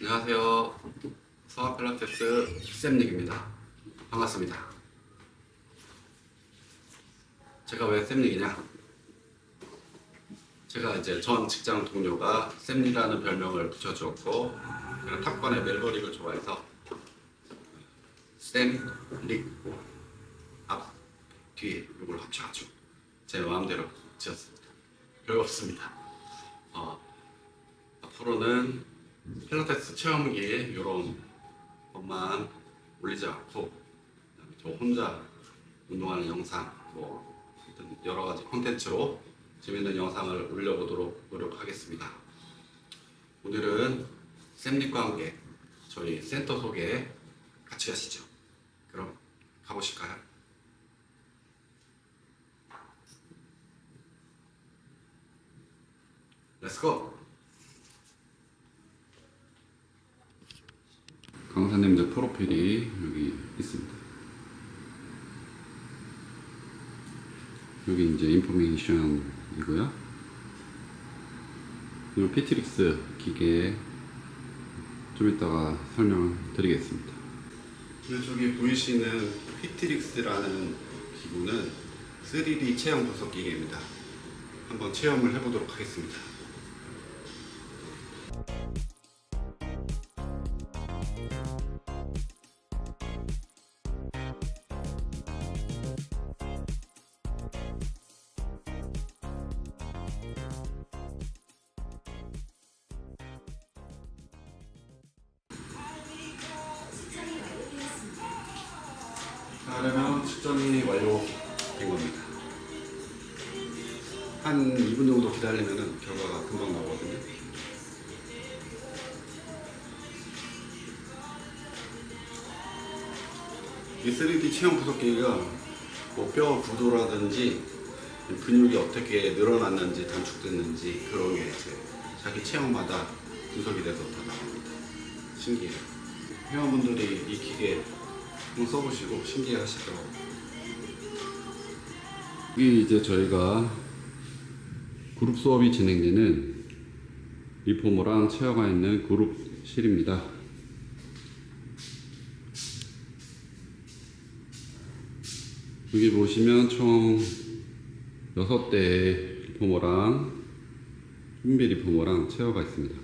안녕하세요. 성악 필라테스 쌤닉입니다. 반갑습니다. 제가 왜 쌤닉이냐? 제가 이제 전 직장 동료가 쌤닉이라는 별명을 붙여주었고, 제가 탑권의 멜버릭을 좋아해서 쌤릭 앞, 뒤에 이걸 합쳐가지고 제 마음대로 지었습니다. 별거 없습니다. 어, 앞으로는 필라테스 체험기 이런 것만 올리지 않고 저 혼자 운동하는 영상 뭐 하여튼 여러 가지 콘텐츠로 재밌는 영상을 올려보도록 노력하겠습니다. 오늘은 샘님과 함께 저희 센터 소개 같이 하시죠. 그럼 가보실까요? 렛츠고! 강사님들 프로필이 여기 있습니다. 여기 이제 인포메이션이고요. 이 피트릭스 기계 좀 이따가 설명드리겠습니다. 저기 보이시는 피트릭스라는 기구는 3D 체형 분석 기계입니다. 한번 체험을 해보도록 하겠습니다. 측정이 완료된 겁니다. 한 2분 정도 기다리면 결과가 금방 나오거든요. 이 3D 체형 분석기가 뭐 뼈 구조라든지 근육이 어떻게 늘어났는지 단축됐는지 그런 게 이제 자기 체형마다 분석이 돼서 다 나옵니다. 신기해요. 회원분들이 이 기계 한번 써보시고 신기해 하시더라고요. 여기 이제 저희가 그룹 수업이 진행되는 리포머랑 체어가 있는 그룹실입니다. 여기 보시면 총 6대의 리포머랑 준비 리포머랑 체어가 있습니다.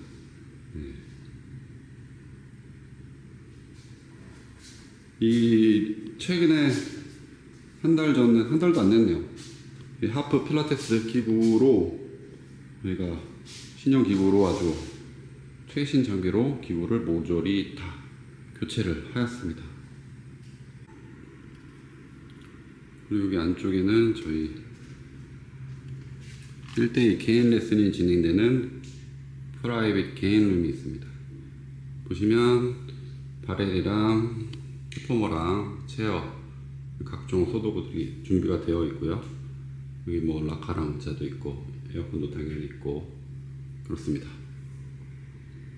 이 최근에 한 달 전에 한 달도 안 됐네요. 이 하프 필라테스 기구로 저희가 신형 기구로 아주 최신 전기로 기구를 모조리 다 교체를 하였습니다. 그리고 여기 안쪽에는 저희 1대1 개인 레슨이 진행되는 프라이빗 개인 룸이 있습니다. 보시면 바렐이랑 리포머랑 체어 각종 소도구들이 준비가 되어 있고요. 여기 뭐 라카랑 의자도 있고 에어컨도 당연히 있고 그렇습니다.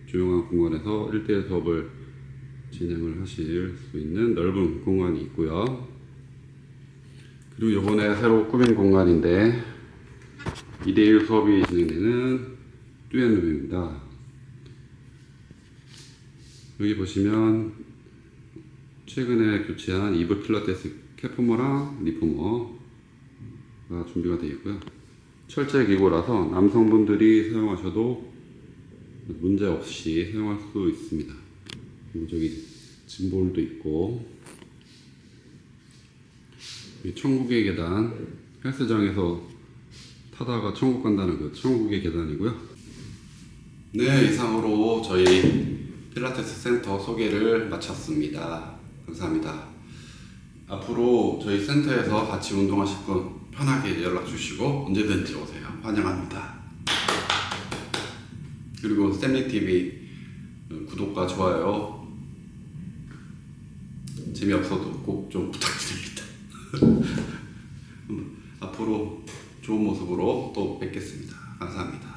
조용한 공간에서 1대1 수업을 진행을 하실 수 있는 넓은 공간이 있고요. 그리고 이번에 새로 꾸민 공간인데 2대1 수업이 진행되는 듀엣룸입니다. 여기 보시면 최근에 교체한 이브 필라테스 캐포머랑 리포머가 준비가 되어 있고요. 철제 기구라서 남성분들이 사용하셔도 문제 없이 사용할 수 있습니다. 그리고 저기 짐볼도 있고 이 천국의 계단 헬스장에서 타다가 천국 간다는 그 천국의 계단이고요. 네 이상으로 저희 필라테스 센터 소개를 마쳤습니다. 감사합니다. 앞으로 저희 센터에서 같이 운동하실 분 편하게 연락 주시고 언제든지 오세요. 환영합니다. 그리고 스탠리 TV 구독과 좋아요 재미없어도 꼭 좀 부탁드립니다. 앞으로 좋은 모습으로 또 뵙겠습니다. 감사합니다.